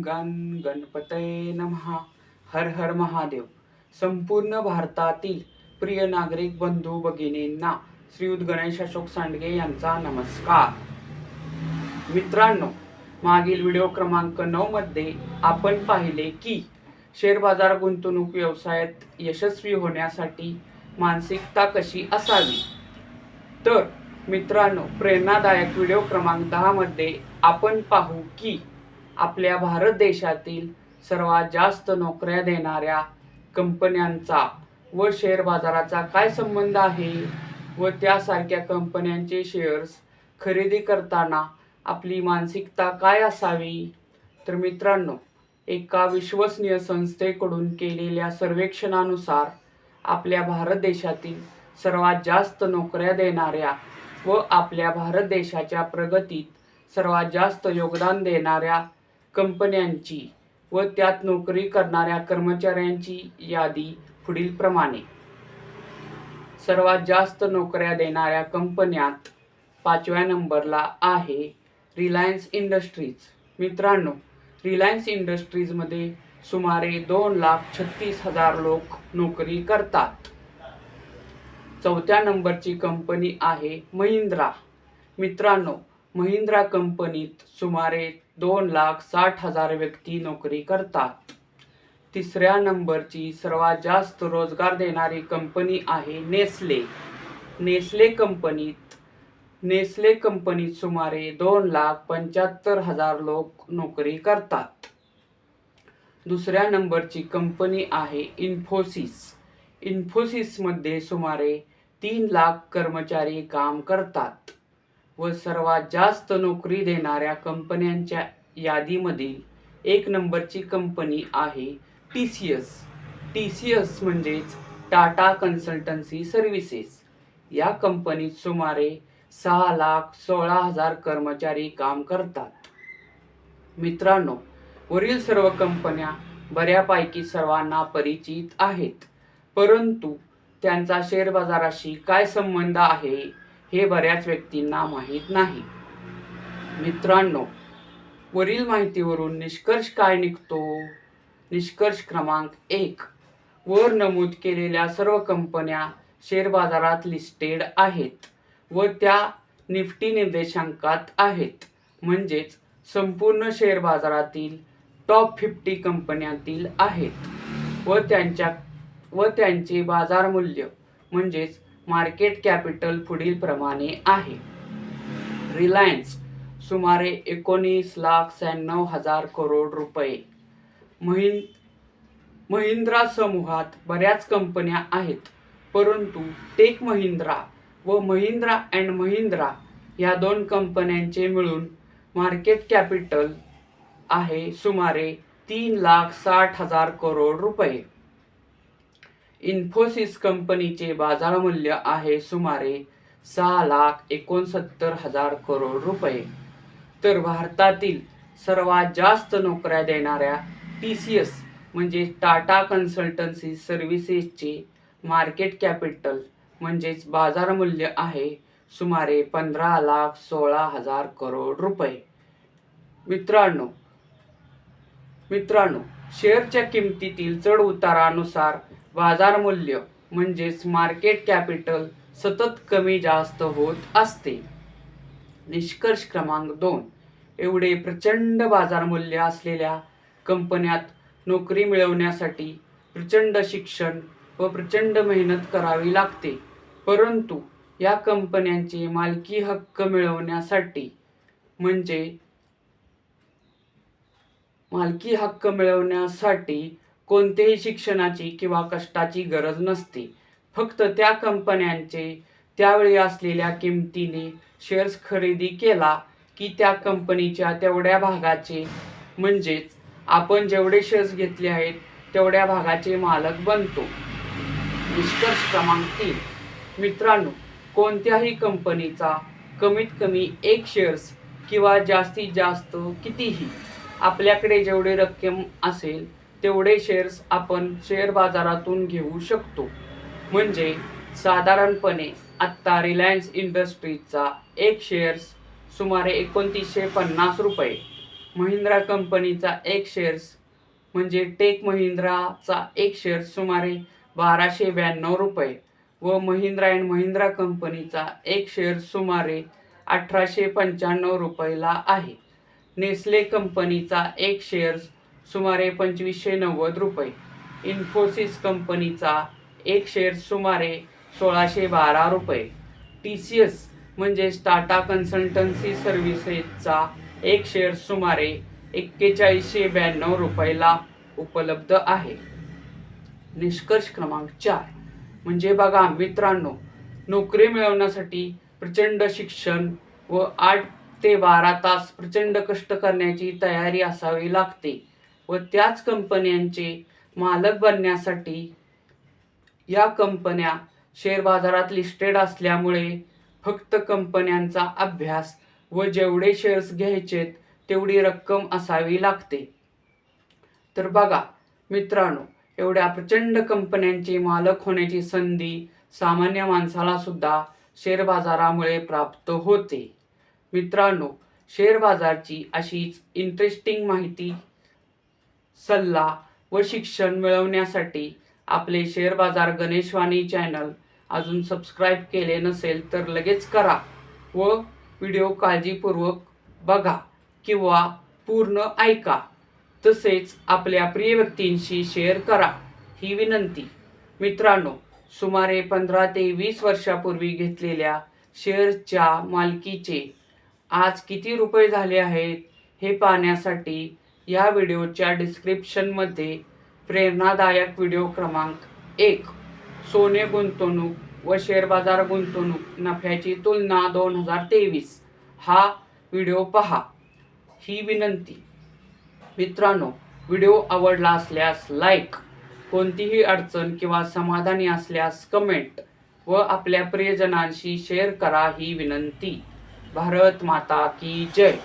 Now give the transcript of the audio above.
गण गणपतये नमहा हर हर महादेव। संपूर्ण भारतातील प्रिय नागरिक बंधू भगिनींना श्रीयुत गणेश अशोक सांडगे यांचा नमस्कार. मित्रांनो मागील व्हिडिओ क्रमांक नऊ मध्ये आपण पाहिले की शेअर बाजार गुंतवणूक व्यवसायात यशस्वी होण्यासाठी मानसिकता कशी असावी? तर मित्रांनो प्रेरणादायक व्हिडिओ क्रमांक दहा मध्ये आपण पाहू की आपल्या भारत देशातील सर्वात जास्त नोकऱ्या देणाऱ्या कंपन्यांचा व शेअर बाजाराचा काय संबंध आहे? व त्यासारख्या कंपन्यांचे शेअर्स खरेदी करताना आपली मानसिकता काय असावी? तर मित्रांनो एका विश्वसनीय संस्थेकडून केलेल्या सर्वेक्षणानुसार आपल्या भारत देशातील सर्वात जास्त नोकऱ्या देणाऱ्या व आपल्या भारत देशाच्या प्रगतीत सर्वात जास्त योगदान देणाऱ्या कंपन्यांची व त्यात नोकरी करणाऱ्या कर्मचाऱ्यांची यादी पुढीलप्रमाणे. सर्वात जास्त नोकऱ्या देणाऱ्या कंपन्यात पाचव्या नंबरला आहे रिलायन्स इंडस्ट्रीज. मित्रांनो रिलायन्स इंडस्ट्रीजमध्ये सुमारे दोन लाख छत्तीस हजार लोक नोकरी करतात. चौथ्या नंबरची कंपनी आहे महिंद्रा. मित्रांनो महिंद्रा कंपनीत सुमारे दोन लाख साठ हजार व्यक्ती नोकरी करतात. तिसऱ्या नंबरची सर्वात जास्त रोजगार देणारी कंपनी आहे नेस्ले. नेस्ले कंपनीत नेस्ले कंपनीत सुमारे दोन लाख पंच्याहत्तर हजार लोक नोकरी करतात. दुसऱ्या नंबरची कंपनी आहे इन्फोसिस. इन्फोसिसमध्ये सुमारे तीन लाख कर्मचारी काम करतात. व सर्वात जास्त नोकरी देणाऱ्या कंपन्यांच्या यादीमधील एक नंबरची कंपनी आहे T C S. T C S म्हणजेच टाटा कन्सल्टन्सी सर्व्हिसेस. या कंपनीत सुमारे सहा लाख सोळा हजार कर्मचारी काम करतात. मित्रांनो वरील सर्व कंपन्या बऱ्यापैकी सर्वांना परिचित आहेत. परंतु त्यांचा शेअर बाजाराशी काय संबंध आहे हे बऱ्याच व्यक्तींना माहीत नाही. मित्रांनो वरील माहितीवरून निष्कर्ष काय निघतो? निष्कर्ष क्रमांक एक. वर नमूद केलेल्या सर्व कंपन्या शेअर बाजारात लिस्टेड आहेत व त्या निफ्टी निर्देशांकात आहेत. म्हणजेच संपूर्ण शेअर बाजारातील टॉप फिफ्टी कंपन्यातील आहेत व त्यांच्या व त्यांचे बाजार मूल्य म्हणजेच मार्केट कॅपिटल पुढील प्रमाणे आहे. रिलायन्स सुमारे एकोणीस लाख शहाण्णव हजार करोड रुपये. महिं महिंद्रा समूहात बऱ्याच कंपन्या आहेत परंतु टेक महिंद्रा व महिंद्रा अँड महिंद्रा या दोन कंपन्यांचे मिळून मार्केट कॅपिटल आहे सुमारे तीन लाख साठ हजार करोड रुपये. इन्फोसिस कंपनीचे बाजार मूल्य आहे सुमारे सहा लाख एकोणसत्तर हजार करोड रुपये. तर भारतातील सर्वात जास्त नोकऱ्या देणाऱ्या टी सी एस म्हणजे टाटा कन्सल्टन्सी सर्व्हिसेसचे मार्केट कॅपिटल म्हणजेच बाजार मूल्य आहे सुमारे पंधरा लाख सोळा हजार करोड रुपये. मित्रांनो मित्रांनो शेअरच्या किमतीतील चढ उतारानुसार बाजार मूल्य म्हणजेच मार्केट कॅपिटल सतत कमी जास्त होत असते. निष्कर्ष क्रमांक दोन. एवढे प्रचंड बाजार मूल्य असलेल्या कंपन्यात नोकरी मिळवण्यासाठी प्रचंड शिक्षण व प्रचंड मेहनत करावी लागते. परंतु या कंपन्यांचे मालकी हक्क मिळवण्यासाठी म्हणजे मालकी हक्क मिळवण्यासाठी कोणतेही शिक्षणाची किंवा कष्टाची गरज नसते. फक्त त्या कंपन्यांचे त्यावेळी असलेल्या किमतीने शेअर्स खरेदी केला की त्या कंपनीच्या तेवढ्या भागाचे. म्हणजेच आपण जेवढे शेअर्स घेतले आहेत तेवढ्या भागाचे मालक बनतो. निष्कर्ष क्रमांक तीन. मित्रांनो कोणत्याही कंपनीचा कमीत कमी एक शेअर्स किंवा जास्तीत जास्त कितीही आपल्याकडे जेवढी रक्कम असेल तेवढे शेअर्स आपण शेअर बाजारातून घेऊ शकतो. म्हणजे साधारणपणे आत्ता रिलायन्स इंडस्ट्रीजचा एक शेअर्स सुमारे एकोणतीसशे पन्नास रुपये. महिंद्रा कंपनीचा एक शेअर्स म्हणजे टेक महिंद्राचा एक शेअर्स सुमारे बाराशे ब्याण्णव रुपये व महिंद्रा अँड महिंद्रा कंपनीचा एक शेअर्स सुमारे अठराशे पंच्याण्णव रुपयाला आहे. नेस्ले कंपनीचा एक शेअर्स सुमारे पंचवीसशे नव्वद रुपये. इन्फोसिस कंपनीचा एक शेअर सुमारे सोळाशे बारा रुपये. टी सी एस म्हणजेच टाटा कन्सल्टन्सी सर्व्हिसेसचा एक शेअर सुमारे एक्केचाळीसशे ब्याण्णव रुपयाला उपलब्ध आहे. निष्कर्ष क्रमांक चार. म्हणजे बघा मित्रांनो नोकरी मिळवण्यासाठी प्रचंड शिक्षण व आठ ते बारा तास प्रचंड कष्ट करण्याची तयारी असावी लागते. व त्याच कंपन्यांचे मालक बनण्यासाठी या कंपन्या शेअर बाजारात लिस्टेड असल्यामुळे फक्त कंपन्यांचा अभ्यास व जेवढे शेअर्स घ्यायचेत तेवढी रक्कम असावी लागते. तर बघा मित्रांनो एवढ्या प्रचंड कंपन्यांचे मालक होण्याची संधी सामान्य माणसाला सुद्धा शेअर बाजारामुळे प्राप्त होते. मित्रांनो शेअर बाजारची अशीच इंटरेस्टिंग माहिती सल्ला व शिक्षण मिळवण्यासाठी आपले शेअर बाजार गणेशवाणी चॅनल अजून सबस्क्राईब केले नसेल तर लगेच करा व व्हिडिओ काळजीपूर्वक बघा किंवा पूर्ण ऐका. तसेच आपल्या प्रिय व्यक्तींशी शेअर करा. ही विनंती. मित्रांनो सुमारे पंधरा ते वीस वर्षापूर्वी घेतलेल्या शेअरच्या मालकीचे आज किती रुपये झाले आहेत हे पाहण्यासाठी या व्हिडिओच्या डिस्क्रिप्शनमध्ये प्रेरणादायक व्हिडिओ क्रमांक एक सोने गुंतवणूक व शेअर बाजार गुंतवणूक नफ्याची तुलना दोन हजार तेवीस. हा व्हिडिओ पहा. ही विनंती. मित्रांनो व्हिडिओ आवडला असल्यास लाईक कोणतीही अडचण किंवा समाधानी असल्यास कमेंट व आपल्या प्रियजनांशी शेअर करा ही विनंती. भारत माता की जय.